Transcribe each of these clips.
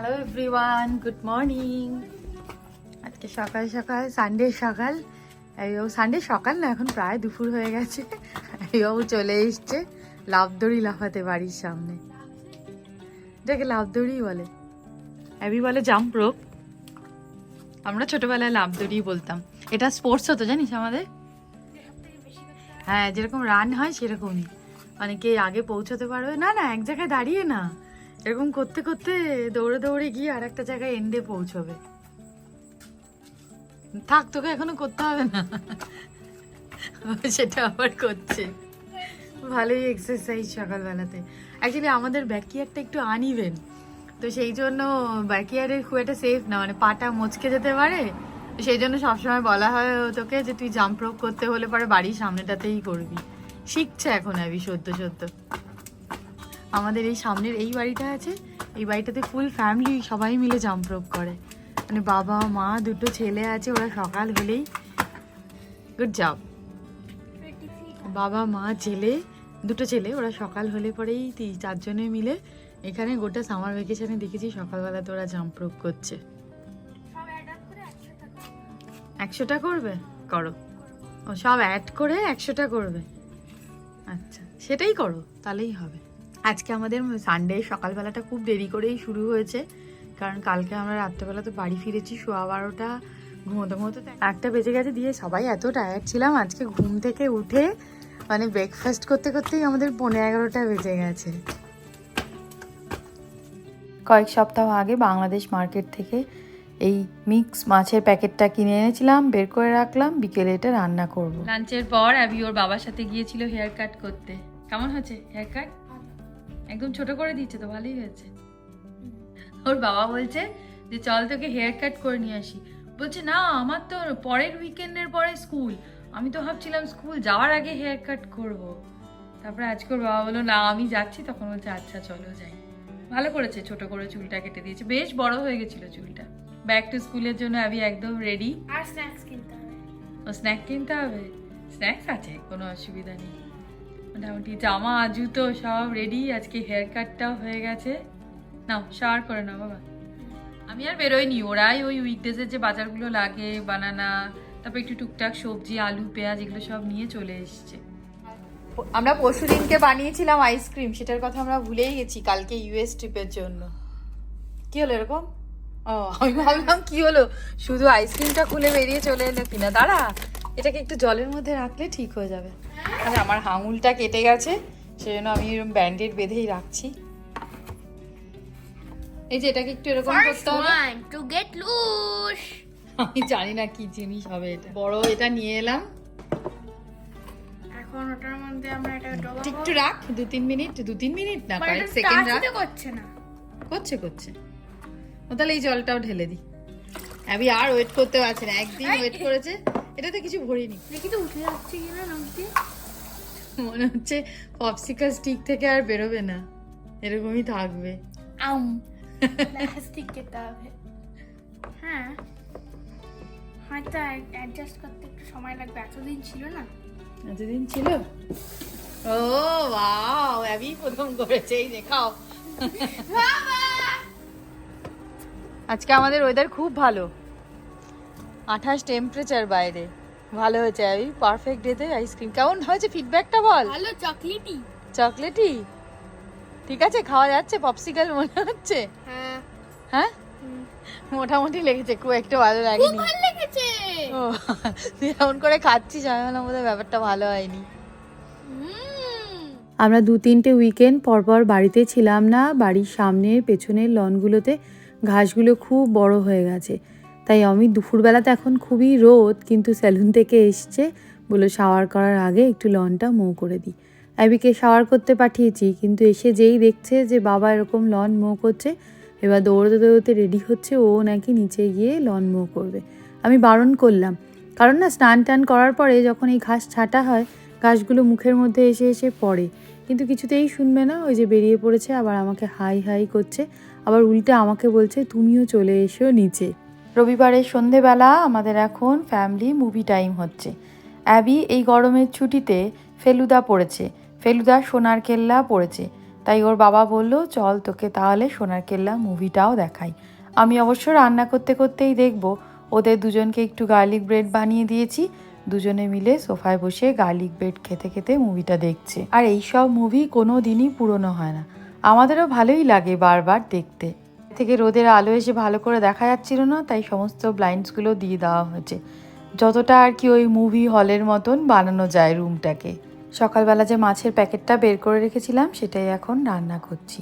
Hello everyone good morning আজকে সকাল সকাল সানডে সকাল। ও সানডে সকাল না, এখন প্রায় দুপুর হয়ে গেছে। ও চলে এসছে লাভদড়ি লাফাতে বাড়ির সামনে। এটাকে লাভদড়ি বলে। অ্যাবি বলে জাম্প রোপ আমরা ছোটবেলায় লাভদড়ি বলতাম। এটা স্পোর্টস হতো, জানিস আমাদের? হ্যাঁ যেরকম রান হয়, সেরকমই। অনেকে আগে পৌঁছতে পারবে। না না, এক জায়গায় দাঁড়িয়ে না। এরকম করতে করতে দৌড়ে দৌড়ে গিয়ে আর একটা জায়গায় এন্ডে পৌঁছবে। থাক, তোকে এখনও করতে হবে না। সেটা আবার করছে। ভালোই এক্সারসাইজ সকালবেলাতে। অ্যাকচুয়ালি আমাদের ব্যাকিয়ারটা একটু আনইভেন তো সেই জন্য ব্যাকিয়ারে খুব একটা সেফ না। মানে পাটা মচকে যেতে পারে। সেই জন্য সবসময় বলা হয় তোকে যে, তুই জাম্প রোপ করতে হলে পরে বাড়ির সামনেটাতেই করবি। শিখছে এখন অ্যাবি সদ্য সদ্য। আমাদের এই সামনের এই বাড়িটা আছে, এই বাড়িটাতে ফুল ফ্যামিলি সবাই মিলে জাম্প রোপ করে। মানে বাবা, মা, দুটো ছেলে আছে, ওরা সকাল হলেই গুড জব বাবা, মা, ছেলে, দুটো ছেলে, ওরা সকাল হলে পরেই চারজনে মিলে এখানে গোটা সামার ভ্যাকেশনে দেখেছি, সকালবেলাতে ওরা জাম্প রোপ করছে। একশোটা করবে? করো। ও, সব অ্যাড করে একশোটা করবে। আচ্ছা সেটাই করো, তাহলেই হবে। আজকে আমাদের সানডে সকালবেলাটা খুব দেরি করেই শুরু হয়েছে। কারণ কালকে আমরা রাত্রেবেলা তো বাড়ি ফিরেছি, সোয়া বারোটা, ঘুমোতে ঘুমোতে একটা বেজে গেছে দিয়ে সবাই এত টায়ার্ড ছিলাম, আজকে ঘুম থেকে উঠে মানে ব্রেকফাস্ট করতে করতেই আমাদের পনেরো এগারোটা বেজে গেছে। কয়েক সপ্তাহ আগে বাংলাদেশ মার্কেট থেকে এই মিক্স মাছের প্যাকেটটা কিনে এনেছিলাম, বের করে রাখলাম, বিকেলে এটা রান্না করব। লাঞ্চের পর অ্যাবি ওর বাবার সাথে গিয়েছিল হেয়ার কাট করতে। কেমন হয়েছে হেয়ার কাট একদম ছোট করে দিচ্ছে তো ভালোই হয়েছে। ওর বাবা বলছে যে চল তোকে হেয়ার কাট করে নিয়ে আসি। বলছে না আমার তো পরের উইকেন্ডের পরে স্কুল আমি তো ভাবছিলাম স্কুল যাওয়ার আগে হেয়ার কাট করব। তারপরে আজকে ওর বাবা বলল না আমি যাচ্ছি। তখন বলছে আচ্ছা চলো যাই। ভালো করেছে ছোট করে চুলটা কেটে দিয়েছে। বেশ বড় হয়ে গেছিল চুলটা। ব্যাক টু স্কুলের জন্য আমি একদম রেডি আর স্ন্যাক্স কিনতে হবে। ও স্ন্যাক কিনতে হবে? স্ন্যাক্স আছে কোনো অসুবিধা নেই। মোটামুটি জামা, জুতো সব রেডি আজকে হেয়ার কাটটাও হয়ে গেছে। নাও শাওয়ার করে নাও বাবা। আমি আর বেরোইনি, ওরাই ওই উইকডেজের যে বাজারগুলো লাগে বানানা তারপর একটু টুকটাক সবজি, আলু, পেঁয়াজ, এগুলো সব নিয়ে চলে এসছে। আমরা পরশু দিনকে বানিয়েছিলাম আইসক্রিম সেটার কথা আমরা ভুলেই গেছি, কালকে ইউএস ট্রিপের জন্য। কি হলো এরকম? ও, আমি ভাবলাম কি হলো? শুধু আইসক্রিমটা খুলে বেরিয়ে চলে এলো কিনা? দাঁড়া। এটাকে একটু জলের মধ্যে রাখলে ঠিক হয়ে যাবে। আচ্ছা আমার হাঙুলটা কেটে গেছে সেজন্য আমি এরকম ব্যান্ডেড বেঁধেই রাখছি। এই যে এটাকে একটু এরকম করতে হবে। time to get আমি জানি না কি জিনিস হবে এটা। বড় এটা নিয়ে এলাম। এখন ওটার মধ্যে আমরা এটা ডবাবো। একটু রাখ দু তিন মিনিট দু তিন মিনিট না But কয়েক সেকেন্ড রাখ। করছে না। করছে করছে। ও তাহলে এই জলটাও ঢেলে দিই। আমি আর ওয়েট করতে পারছি না একদিন ওয়েট করেছে। এটাতে কিছু ভরিনি। দেখি তো উঠে যাচ্ছে কিনা নখ দিয়ে? মনে হচ্ছে পপসিকাল স্টিক থেকে আর বেরোবে না। এরকমই থাকবে। আম। প্লাস্টিক খেতে হবে। হ্যাঁ। হয়তো অ্যাডজাস্ট করতে একটু সময় লাগবে। এতদিন ছিল না। এতদিন ছিল? ও ওয়াও অ্যাবি প্রথম করেছে এই দেখাও আজকে আমাদের ওয়েদার খুব ভালো। আঠাশ টেম্পারেচার বাইরে। ভালো হয়েছে অ্যাবি পারফেক্ট ডেতে আইসক্রিম কেমন হয়েছে ফিডব্যাকটা বল? ভালো চকলেটি চকলেটই ঠিক আছে খাওয়া যাচ্ছে পপসিকাল মনে হচ্ছে? হ্যাঁ। হ্যাঁ? মোটামুটি লেগেছে খুব একটা ভালো খুব লাগেনি ভালো লেগেছে। ও তুই এমন করে খাচ্ছিস আমি ভাবলাম বোধহয় ব্যাপারটা ভালো হয়নি। আমরা দু তিনটে উইকেন্ড পরপর বাড়িতে ছিলাম না বাড়ির সামনের পেছনের লনগুলোতে ঘাসগুলো খুব বড় হয়ে গেছে। তাই আমি দুপুরবেলাতে এখন খুবই রোদ, কিন্তু স্যালুন থেকে এসছে বলে শাওয়ার করার আগে একটু লনটা মো করে দিই। অ্যাবিকে শাওয়ার করতে পাঠিয়েছি, কিন্তু এসে যেই দেখছে যে বাবা এরকম লন মো করছে, এবার দৌড়তে দৌড়তে রেডি হচ্ছে, ও নাকি নিচে গিয়ে লন মো করবে। আমি বারণ করলাম, কারণ না স্নান টান করার পরে যখন এই ঘাস ছাটা হয়, ঘাসগুলো মুখের মধ্যে এসে এসে পড়ে। কিন্তু কিছুতেই শুনবে না, ওই যে বেরিয়ে পড়েছে, আবার আমাকে হাই হাই করছে, আবার উল্টে আমাকে বলছে, তুমিও চলে এসো নিচে। রবিবারের সন্ধেবেলা আমাদের এখন ফ্যামিলি মুভি টাইম হচ্ছে। অ্যাবি এই গরমের ছুটিতে ফেলুদা পড়েছে। ফেলুদা সোনার কেল্লা পড়েছে। তাই ওর বাবা বলল, চল তোকে তাহলে সোনার কেল্লা মুভিটাও দেখাই। আমি অবশ্য রান্না করতে করতেই দেখব। ওদের দুজনকে একটু গার্লিক ব্রেড বানিয়ে দিয়েছি। দুজনে মিলে সোফায় বসে গার্লিক ব্রেড খেতে খেতে মুভিটা দেখছে। আর এই সব মুভি কোনো দিনই পুরনো হয় না। আমাদেরও ভালোই লাগে বারবার দেখতে। থেকে রোদের আলো এসে ভালো করে দেখা যাচ্ছিল না, তাই সমস্ত ব্লাইন্ডসগুলো দিয়ে দেওয়া হয়েছে। যতটা আর কি ওই মুভি হলের মতন বানানো যায় রুমটাকে সকালবেলা যে মাছের প্যাকেটটা বের করে রেখেছিলাম, সেটাই এখন রান্না করছি।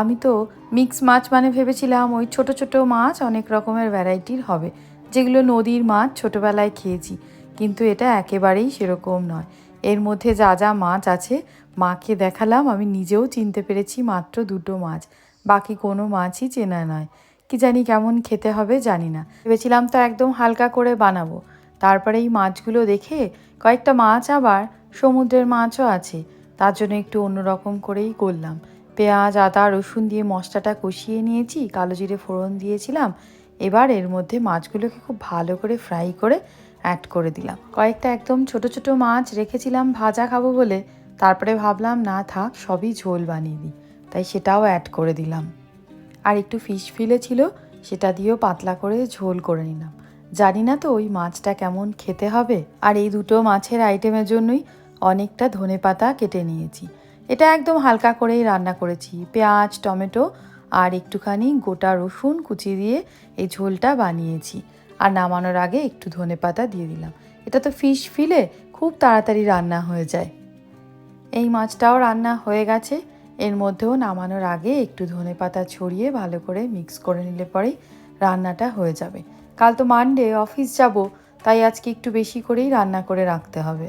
আমি তো মিক্স মাছ মানে ভেবেছিলাম ওই ছোট ছোট মাছ অনেক রকমের ভ্যারাইটির হবে, যেগুলো নদীর মাছ ছোটবেলায় খেয়েছি। কিন্তু এটা একেবারেই সেরকম নয়। এর মধ্যে যা যা মাছ আছে, মাকে দেখালাম, আমি নিজেও চিনতে পেরেছি মাত্র দুটো মাছ। বাকি কোনো মাছই চেনা নয়। কি জানি কেমন খেতে হবে জানি না। ভেবেছিলাম তো একদম হালকা করে বানাবো। তারপরে এই মাছগুলো দেখে কয়েকটা মাছ আবার সমুদ্রের মাছও আছে। তার জন্য একটু অন্যরকম করেই করলাম। পেঁয়াজ, আদা, রসুন দিয়ে মশলাটা কষিয়ে নিয়েছি, কালো জিরে ফোড়ন দিয়েছিলাম। এবার এর মধ্যে মাছগুলোকে খুব ভালো করে ফ্রাই করে অ্যাড করে দিলাম। কয়েকটা একদম ছোট ছোট মাছ রেখেছিলাম, ভাজা খাব বলে। তারপরে ভাবলাম, না থাক, সবই ঝোল বানিয়ে দিই। তাই সেটাও অ্যাড করে দিলাম। আর একটু ফিশ ফিলে ছিল, সেটা দিয়েও পাতলা করে ঝোল করে নিলাম। জানি না তো ওই মাছটা কেমন খেতে হবে, আর এই দুটো মাছের আইটেমের জন্যই অনেকটা ধনে পাতা কেটে নিয়েছি। এটা একদম হালকা করেই রান্না করেছি, পেঁয়াজ, টমেটো আর একটুখানি গোটা রসুন কুচি দিয়ে এই ঝোলটা বানিয়েছি। আর নামানোর আগে একটু ধনে পাতা দিয়ে দিলাম। এটা তো ফিশ ফিলে খুব তাড়াতাড়ি রান্না হয়ে যায়। এই মাছটাও রান্না হয়ে গেছে। এর মধ্যেও নামানোর আগে একটু ধনে পাতা ছড়িয়ে ভালো করে মিক্স করে নিলে পরেই রান্নাটা হয়ে যাবে। কাল তো মানডে অফিস যাব, তাই আজকে একটু বেশি করেই রান্না করে রাখতে হবে।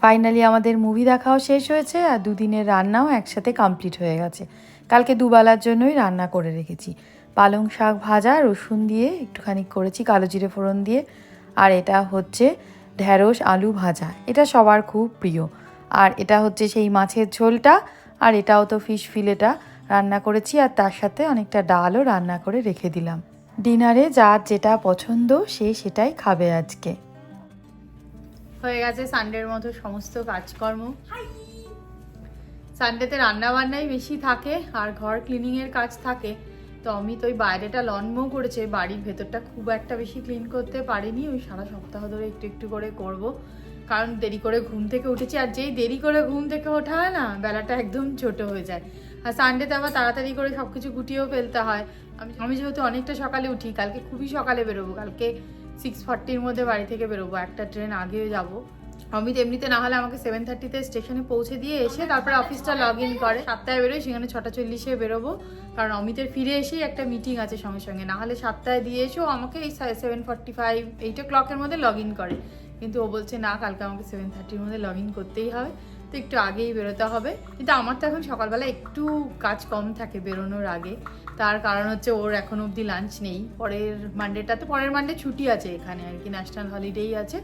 ফাইনালি আমাদের মুভি দেখাও শেষ হয়েছে আর দুদিনের রান্নাও একসাথে কমপ্লিট হয়ে গেছে। কালকে দুবেলার জন্যই রান্না করে রেখেছি। পালং শাক ভাজা, রসুন দিয়ে একটুখানি করেছি, কালো জিরে ফোড়ন দিয়ে। আর এটা হচ্ছে ঢ্যাঁড়স আলু ভাজা। এটা সবার খুব প্রিয়। আর এটা হচ্ছে সেই মাছের ঝোলটা। আর এটাও তো ফিশ ফিলেটা রান্না করেছি আর তার সাথে অনেকটা ডালও রান্না করে রেখে দিলাম। ডিনারে যার যেটা পছন্দ সে সেটাই খাবে আজকে। হয়ে গেছে সানডের মতো সমস্ত কাজকর্ম। সানডেতে রান্না বান্নাই বেশি থাকে আর ঘর ক্লিনিং এর কাজ থাকে। তো আমি তো ওই বাইরেটা লনমো করেছে বাড়ির ভেতরটা খুব একটা বেশি ক্লিন করতে পারিনি ওই সারা সপ্তাহ ধরে একটু একটু করে করব। কারণ দেরি করে ঘুম থেকে উঠেছি আর যেই দেরি করে ঘুম থেকে ওঠা হয় না, বেলাটা একদম ছোট হয়ে যায়। আর সানডেতে আবার তাড়াতাড়ি করে সব কিছু গুটিয়েও ফেলতে হয়। আমি আমি যেহেতু অনেকটা সকালে উঠি, কালকে খুবই সকালে বেরোবো। কালকে সিক্স ফর্টির মধ্যে বাড়ি থেকে বেরোবো, একটা ট্রেন আগেও যাব। অমিত এমনিতে না হলে আমাকে সেভেন থার্টিতে স্টেশনে পৌঁছে দিয়ে এসে তারপরে অফিসটা লগ ইন করে। সাতটায় বেরোয় সেখানে ছটা চল্লিশে বেরোবো। কারণ অমিতের ফিরে এসেই একটা মিটিং আছে সঙ্গে সঙ্গে। না হলে সাতটায় দিয়ে এসেও আমাকে এই সেভেন ফর্টি ফাইভ এইট ও ক্লকের মধ্যে লগ ইন করে। কিন্তু ও বলছে, না, কালকে আমাকে সেভেন থার্টির মধ্যে লগ ইন করতেই হবে। তো একটু আগেই বেরোতে হবে। কিন্তু আমার তো এখন সকালবেলা একটু কাজ কম থাকে বেরোনোর আগে। তার কারণ হচ্ছে ওর এখন অবধি লাঞ্চ নেই। পরের মানডেটাতে পরের মানডে ছুটি আছে এখানে আর কি ন্যাশনাল হলিডেই আছে।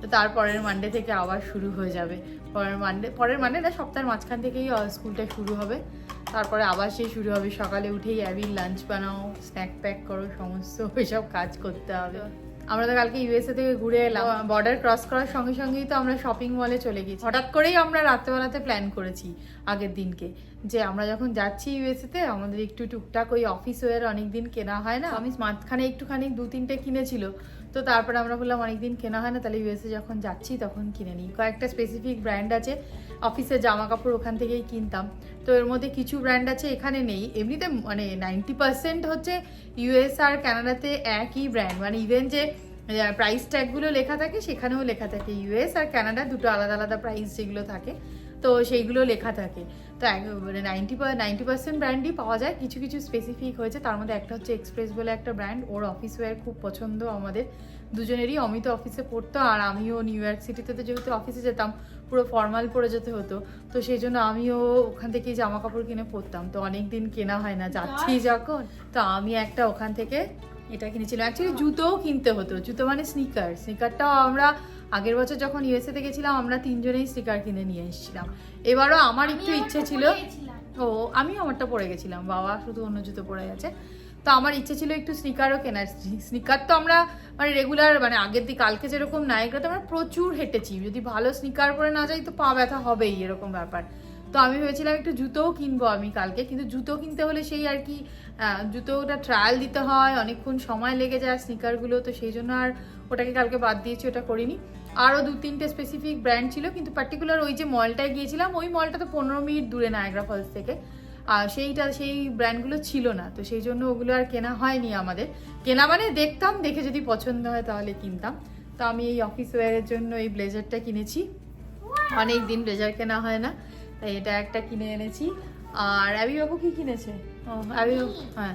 তো তারপরের মানডে থেকে আবার শুরু হয়ে যাবে। পরের মানডে পরের মানডেটা সপ্তাহের মাঝখান থেকেই স্কুলটা শুরু হবে। তারপরে আবার সেই শুরু হবে। সকালে উঠেই অ্যাবির লাঞ্চ বানাও স্ন্যাক প্যাক করো, সমস্ত ওইসব কাজ করতে হবে। আমরা তো কালকে ইউএসএ থেকে ঘুরে এলাম। বর্ডার ক্রস করার সঙ্গে সঙ্গেই তো আমরা শপিং মলে চলে গেছি হঠাৎ করেই আমরা রাত্রেবেলাতে প্ল্যান করেছি আগের দিনকে। যে আমরা যখন যাচ্ছি ইউএসএ তে আমাদের একটু টুকটাক ওই অফিস ওয়ার অনেকদিন কেনা হয় না। আমি মাঝখানে একটুখানি দু তিনটে কিনেছিল। তো তারপরে আমরা বললাম অনেকদিন কেনা হয় না তাহলে ইউএসএ যখন যাচ্ছি তখন কিনে নিই। কয়েকটা স্পেসিফিক ব্র্যান্ড আছে। অফিসের জামা কাপড় ওখান থেকেই কিনতাম। তো এর মধ্যে কিছু ব্র্যান্ড আছে এখানে নেই। এমনিতে মানে নাইনটি পার্সেন্ট হচ্ছে ইউএস আর কানাডাতে একই ব্র্যান্ড মানে ইভেন যে প্রাইস ট্যাগগুলো লেখা থাকে সেখানেও লেখা থাকে ইউএস আর কানাডা দুটো আলাদা আলাদা প্রাইস যেগুলো থাকে। তো সেইগুলো লেখা থাকে। তো মানে নাইনটি নাইনটি পার্সেন্ট ব্র্যান্ডই পাওয়া যায়। কিছু কিছু স্পেসিফিক হয়েছে। তার মধ্যে একটা হচ্ছে এক্সপ্রেস বলে একটা ব্র্যান্ড ওর অফিস ওয়্যার খুব পছন্দ আমাদের। দুজনেরই। অমিত অফিসে পড়তো। আর আমিও নিউ ইয়র্ক সিটিতে তো যেহেতু অফিসে যেতাম পুরো ফর্মাল পরে যেতে হতো। তো সেই জন্য আমিও ওখান থেকেই জামা কাপড় কিনে পরতাম। তো অনেক দিন কেনা হয় না। যাচ্ছি যখন তো আমি একটা ওখান থেকে এটা কিনেছিলাম। অ্যাকচুয়ালি জুতোও কিনতে হতো। জুতো মানে স্নিকার স্নিকারটাও আমরা আগের বছর যখন ইউএসএ তে গেছিলাম আমরা তিনজনেই স্টিকার কিনে নিয়ে এসেছিলাম। এবারও আমার একটু ইচ্ছে ছিল ও আমি আমারটা পরে গেছিলাম। বাবা শুধু অন্য জুতো পরে গেছে তো আমার ইচ্ছে ছিল একটু স্নিকারও কেনার। স্নিকার তো আমরা মানে রেগুলার মানে আগের দিন কালকে যেরকম নায়িকাতে আমরা প্রচুর হেঁটেছি। যদি ভালো স্নিকার পরে না যাই তো পা ব্যথা হবেই এরকম ব্যাপার। তো আমি ভেবেছিলাম একটু জুতোও কিনবো আমি কালকে, কিন্তু জুতো কিনতে হলে সেই আর কি জুতোটা ট্রায়াল দিতে হয়, অনেকক্ষণ সময় লেগে যায় স্নিকারগুলো তো সেই জন্য আর ওটাকে কালকে বাদ দিয়েছি, ওটা করিনি। আরও দু তিনটে স্পেসিফিক ব্র্যান্ড ছিল, কিন্তু পার্টিকুলার ওই যে মলটায় গিয়েছিলাম, ওই মলটা তো পনেরো মিনিট দূরে নায়গ্রা ফলস থেকে। আর সেইটা, সেই ব্র্যান্ডগুলো ছিল না, তো সেই জন্য ওগুলো আর কেনা হয়নি আমাদের। কেনা মানে দেখতাম, দেখে যদি পছন্দ হয় তাহলে কিনতাম। তো আমি এই অফিস ওয়্যারের জন্য এই ব্লেজারটা কিনেছি। অনেক দিন ব্লেজার কেনা হয় না। তাই এটা একটা কিনে এনেছি। আর অ্যাবি বাবু কি কিনেছে? ও অ্যাবি হ্যাঁ।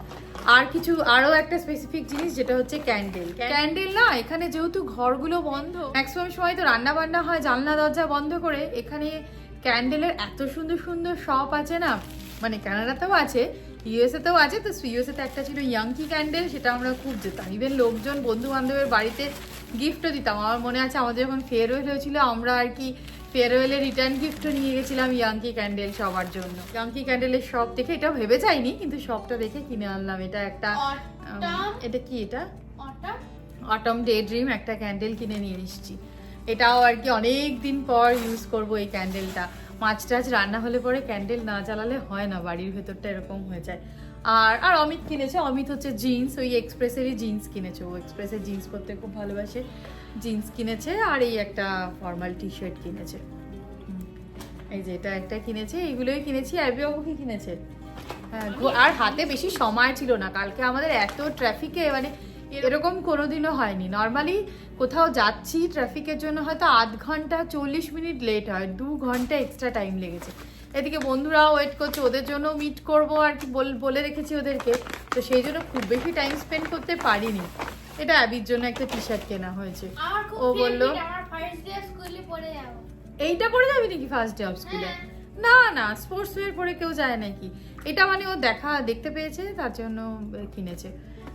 আর কিছু আরও একটা স্পেসিফিক জিনিস যেটা হচ্ছে ক্যান্ডেল ক্যান্ডেল না এখানে যেহেতু ঘরগুলো বন্ধ ম্যাক্সিমাম সময় তো রান্না বান্না হয় জানলা দরজা বন্ধ করে এখানে ক্যান্ডেলের এত সুন্দর সুন্দর শপ আছে না মানে কানাডাতেও আছে ইউএসএতেও আছে তো ইউএসএতে একটা ছিল ইয়াংকি ক্যান্ডেল সেটা আমরা খুব যেতাম ইভেন লোকজন বন্ধু বান্ধবের বাড়িতে গিফটও দিতাম। আমার মনে আছে আমাদের যখন ফেয়ারওয়েল হয়েছিল আমরা আর কি ফেয়ারওয়েলে রিটার্ন গিফটও নিয়ে গেছিলাম ইয়াংকি ক্যান্ডেল সবার জন্য। ইয়াংকি ক্যান্ডেলের শপ দেখে এটা ভেবে চাইনি কিন্তু শপটা দেখে কিনে আনলাম। এটা একটা এটা কি এটা? অটম ডে ড্রিম একটা ক্যান্ডেল কিনে নিয়ে এসছি। এটাও আর কি অনেক দিন পর ইউজ করব এই ক্যান্ডেলটা মাছ টাছ রান্না হলে পরে ক্যান্ডেল না জ্বালালে হয় না বাড়ির ভেতরটা এরকম হয়ে যায়। আর আর অমিত কিনেছে, অমিত হচ্ছে জিন্স ওই এক্সপ্রেসেরই জিন্স কিনেছে। ও এক্সপ্রেসের জিন্স পরতে খুব ভালোবাসে। জিন্স কিনেছে আর এই একটা ফর্মাল টি শার্ট কিনেছে। এই যে এটা একটা কিনেছে, এইগুলোই কিনেছি অ্যাবি বাবু কি কিনেছে। হ্যাঁ আর হাতে বেশি সময় ছিল না। কালকে আমাদের এত ট্রাফিকে মানে এরকম কোনোদিনও হয়নি। নর্মালি কোথাও যাচ্ছি ট্রাফিকের জন্য হয়তো আধ ঘণ্টা চল্লিশ মিনিট লেট হয়। দু ঘণ্টা এক্সট্রা টাইম লেগেছে। এদিকে বন্ধুরাও ওয়েট করছে ওদের জন্য মিট করব আর কি বল- রেখেছি ওদেরকে। তো সেই জন্য খুব বেশি টাইম স্পেন্ড করতে পারিনি। এটা অ্যাবির জন্য একটা টি শার্ট কেনা হয়েছে। ও বলল আমার এইটা পরে যাবি নাকি ফার্স্ট ডে অফ স্কুলে না না স্পোর্টস ওয়্যার পরে কেউ যায় নাকি? এটা মানে ও দেখা দেখতে পেয়েছে তার জন্য কিনেছে।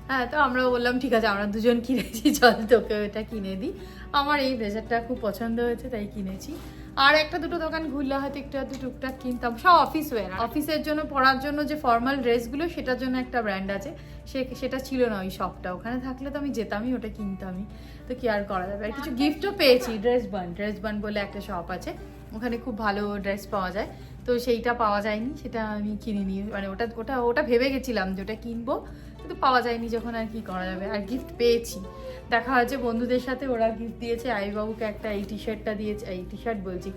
হ্যাঁ তো আমরাও বললাম ঠিক আছে আমরা দুজন কিনেছি চল তোকে এটা কিনে দিই। আমার এই ব্লেজারটা খুব পছন্দ হয়েছে তাই কিনেছি। আর একটা দুটো দোকান ঘুরলে হয়তো একটু আধটু টুকটাক কিনতাম। সব অফিস ওয়্যার অফিসের জন্য পরার জন্য যে ফর্মাল ড্রেসগুলো সেটার জন্য একটা ব্র্যান্ড আছে। সে সেটা ছিল না ওই শপটা ওখানে থাকলে তো আমি যেতামই ওটা কিনতামই। তো কি আর করা যাবে? আর কিছু গিফটও পেয়েছি। ড্রেস বান ড্রেস বান বলে একটা শপ আছে। ওখানে খুব ভালো ড্রেস পাওয়া যায়। তো সেইটা পাওয়া যায়নি সেটা আমি কিনিনি। মানে ওটা ওটা ওটা ভেবে গেছিলাম যে ওটা কিনবো। কিন্তু পাওয়া যায়নি যখন আর কি করা যাবে। আর গিফট পেয়েছি। দেখা হয়েছে বন্ধুদের সাথে ওরা গিফট দিয়েছে। আইবাবুকে একটা এই টি শার্টটা দিয়েছে এই টি শার্ট বলছি।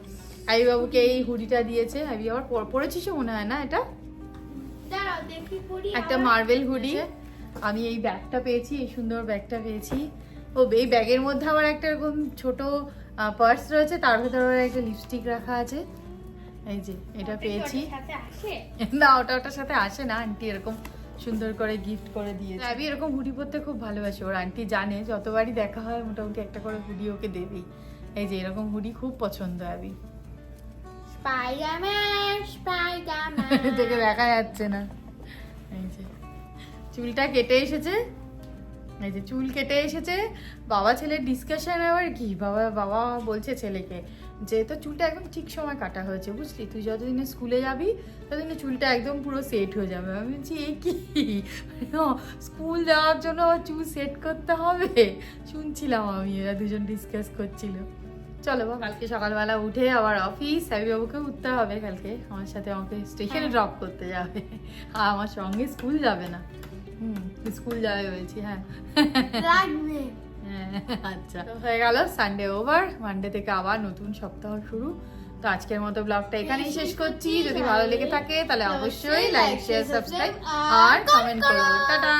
আইবাবুকে এই হুডিটা দিয়েছে। আইবি আবার পর- পরেছিসও মনে হয় না এটা? একটা মার্বেল হুডি। আমি এই ব্যাগটা পেয়েছি এই সুন্দর ব্যাগটা পেয়েছি। ও এই ব্যাগের মধ্যে আবার একটা এরকম ছোট পার্স রয়েছে। তার ভেতরে একটা লিপস্টিক রাখা আছে। এই যে এটা পেয়েছি। না ওটা ওটার সাথে আসে না আন্টি এরকম সুন্দর করে গিফট করে দিয়েছে। আমি এরকম হুডি পরতে খুব ভালোবাসি। ওর আন্টি জানে যতবারই দেখা হয় মোটামুটি একটা করে হুডি ওকে দেবেই। এই যে এরকম হুডি খুব পছন্দ আবি স্পাইডারম্যান স্পাইডারম্যান তোকে দেখা যাচ্ছে না। এই যে চুলটা কেটে এসেছে। এই যে চুল কেটে এসেছে। বাবা ছেলের ডিসকাশন আবার কি? বাবা বাবা বলছে ছেলেকে যে তো চুলটা একদম ঠিক সময় কাটা হয়েছে বুঝলি? তুই যতদিনে স্কুলে যাবি ততদিনে চুলটা একদম পুরো সেট হয়ে যাবে। আমি বলছি এ কি? স্কুল যাওয়ার জন্য আবার চুল সেট করতে হবে? শুনছিলাম আমি এরা দুজন ডিসকাস করছিল। চলো বাবা। কালকে সকালবেলা উঠে আবার অফিস বাবুকে উঠতে হবে কালকে। আমার সাথে আমাকে স্টেশনে হ্যাঁ। ড্রপ করতে যাবে। আর আমার সঙ্গে স্কুল যাবে না। হুম স্কুল যাবে বলছি হ্যাঁ, আচ্ছা। হয়ে গেল সানডে ওভার মানডে থেকে আবার নতুন সপ্তাহ শুরু। তো আজকের মতো ব্লগটা এখানেই শেষ করছি। যদি ভালো লেগে থাকে তাহলে অবশ্যই লাইক শেয়ার সাবস্ক্রাইব আর কমেন্ট করো। টাটা